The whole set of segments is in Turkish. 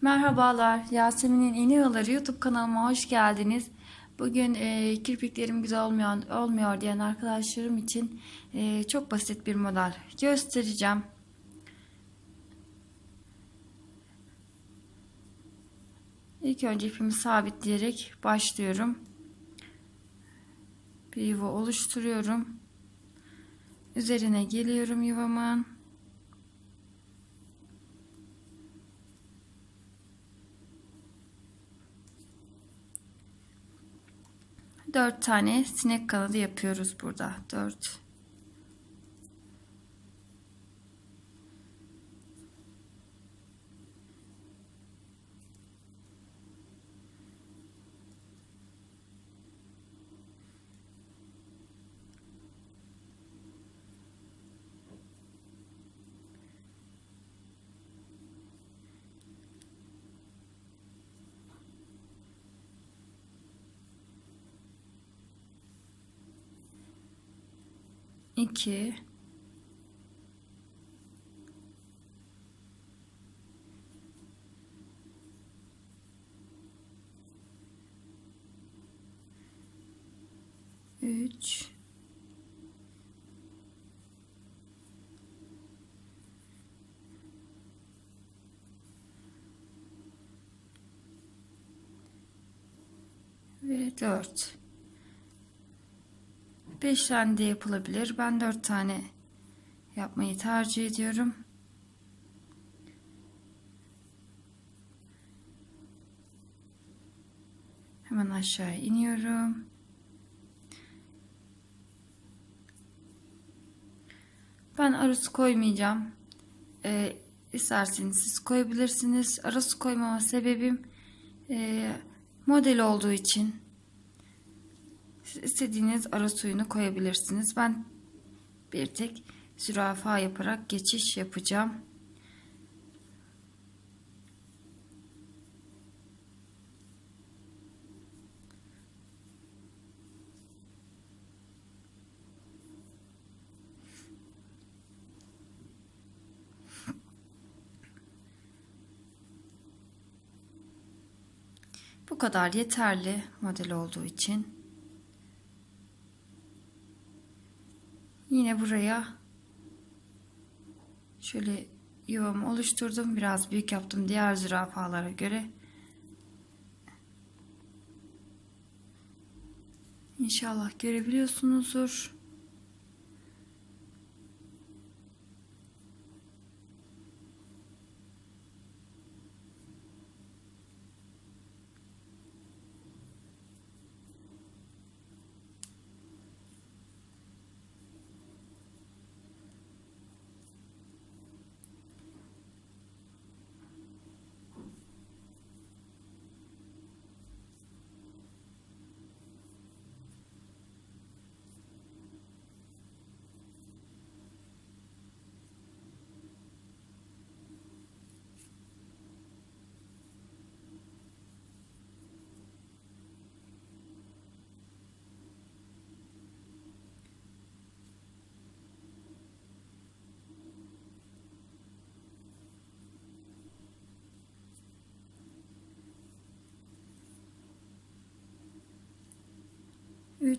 Merhabalar, Yasemin'in İğne Yolları YouTube kanalıma hoş geldiniz. Bugün e, kirpiklerim güzel olmuyor, olmuyor diyen arkadaşlarım için e, çok basit bir model göstereceğim. İlk önce ipimi sabitleyerek başlıyorum. Bir yuva oluşturuyorum. Üzerine geliyorum yuvamın. Dört tane sinek kanadı yapıyoruz burada. Dört. İki üç ve dört. 5 tane de yapılabilir. Ben 4 tane yapmayı tercih ediyorum. Hemen aşağı iniyorum. Ben arası koymayacağım. Ee, isterseniz siz koyabilirsiniz. Arası koymama sebebim e, model olduğu için. Siz istediğiniz ara suyunu koyabilirsiniz. Ben bir tek zürafa yaparak geçiş yapacağım. Bu kadar yeterli model olduğu için. Yine buraya şöyle yuvamı oluşturdum. Biraz büyük yaptım diğer zürafalara göre. İnşallah görebiliyorsunuzdur.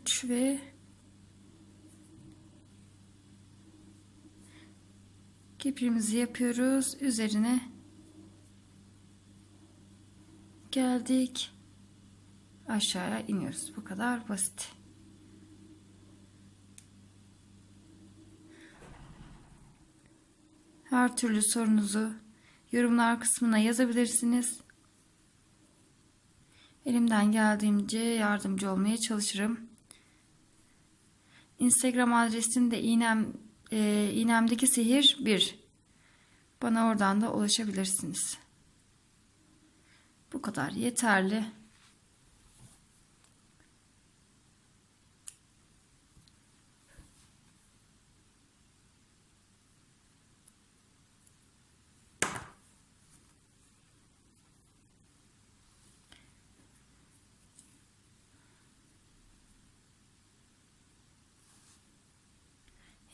Üç ve kiprimizi yapıyoruz. Üzerine geldik. Aşağıya iniyoruz. Bu kadar basit. Her türlü sorunuzu yorumlar kısmına yazabilirsiniz. Elimden geldiğince yardımcı olmaya çalışırım. Instagram adresim de iğnem, e, iğnemdeki sihir 1. Bana oradan da ulaşabilirsiniz. Bu kadar yeterli.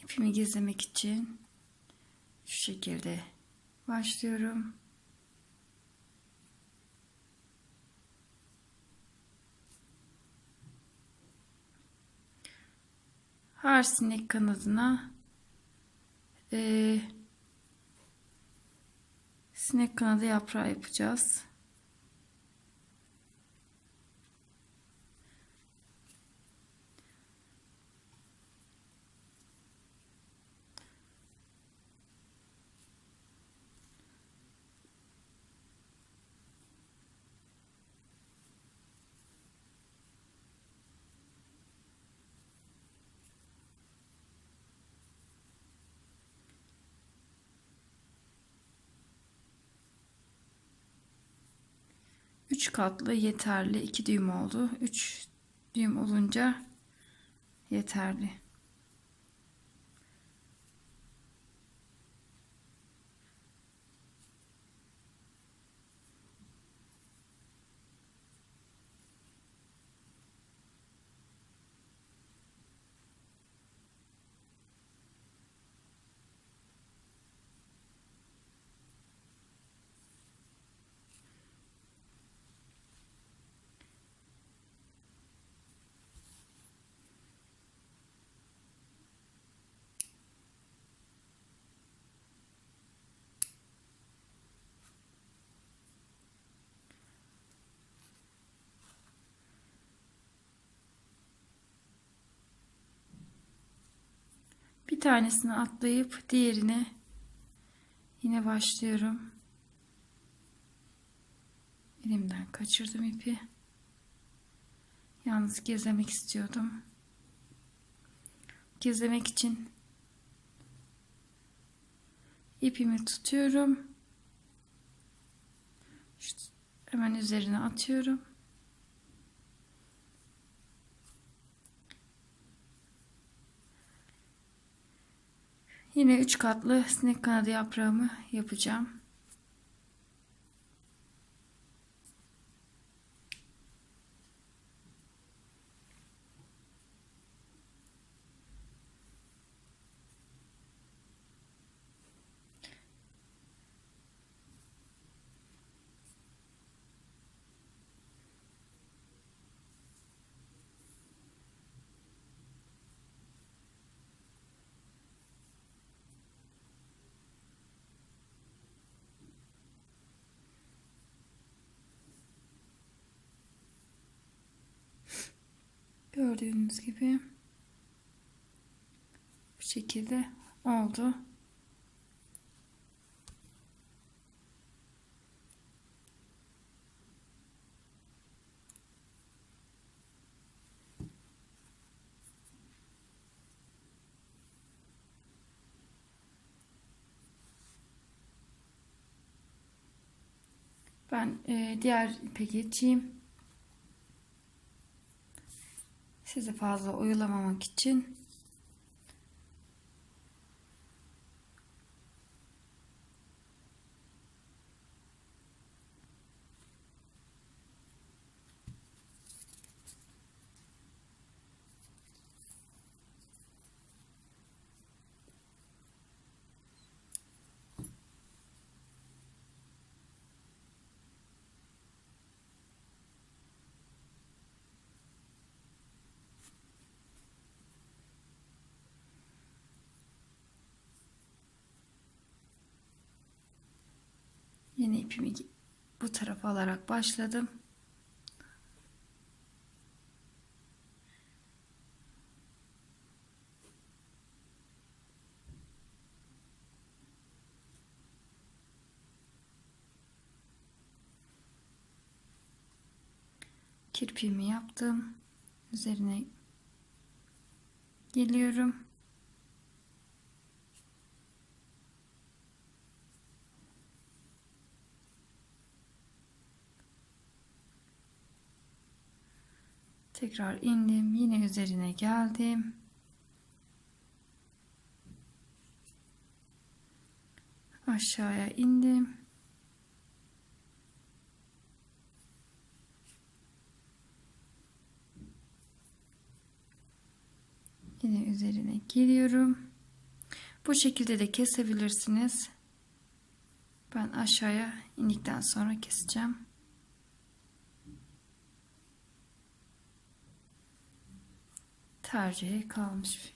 İpimi gizlemek için şu şekilde başlıyorum. Her sinek kanadına e, sinek kanadı yaprağı yapacağız. Üç katlı yeterli. 2 düğüm oldu. 3 düğüm olunca yeterli. Bir tanesini atlayıp diğerine yine başlıyorum. Elimden kaçırdım ipi. Yalnız gezlemek istiyordum. Gezlemek için ipimi tutuyorum. Hemen üzerine atıyorum. Yine üç katlı sinek kanadı yaprağımı yapacağım. Gördüğünüz gibi bu şekilde oldu. Ben e, diğer ipe geçeyim. Sizi fazla oyalamamak için yine ipimi bu tarafa alarak başladım. kirpiğimi yaptım. Üzerine geliyorum. Tekrar indim. Yine üzerine geldim. Aşağıya indim. Yine üzerine geliyorum. Bu şekilde de kesebilirsiniz. Ben aşağıya indikten sonra keseceğim. tercihe kalmış.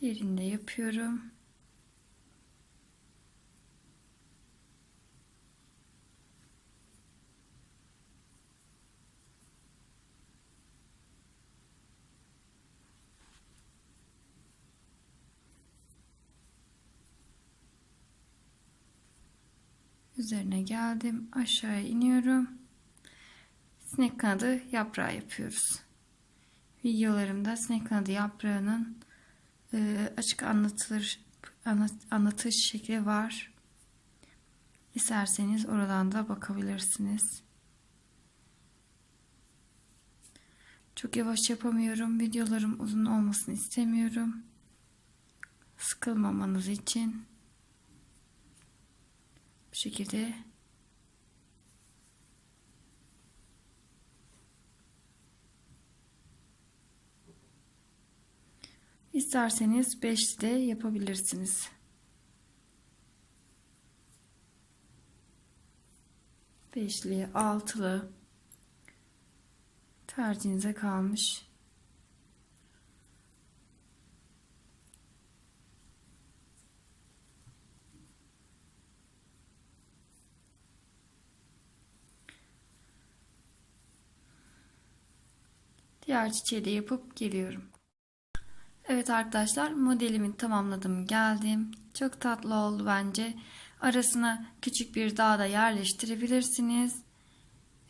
Diğerini yapıyorum. Üzerine geldim. Aşağıya iniyorum. Sinek kanadı yaprağı yapıyoruz. Videolarımda sinek kanadı yaprağının e, açık anlatılır anlat, anlatış şekli var. İsterseniz oradan da bakabilirsiniz. Çok yavaş yapamıyorum. Videolarım uzun olmasını istemiyorum. Sıkılmamanız için bu şekilde İsterseniz beşli de yapabilirsiniz. Beşli, altılı tercihinize kalmış. Diğer çiçeği de yapıp geliyorum. Evet arkadaşlar modelimi tamamladım geldim. Çok tatlı oldu bence. Arasına küçük bir dağ da yerleştirebilirsiniz.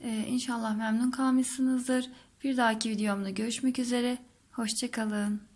Ee, inşallah memnun kalmışsınızdır. Bir dahaki videomda görüşmek üzere. Hoşçakalın.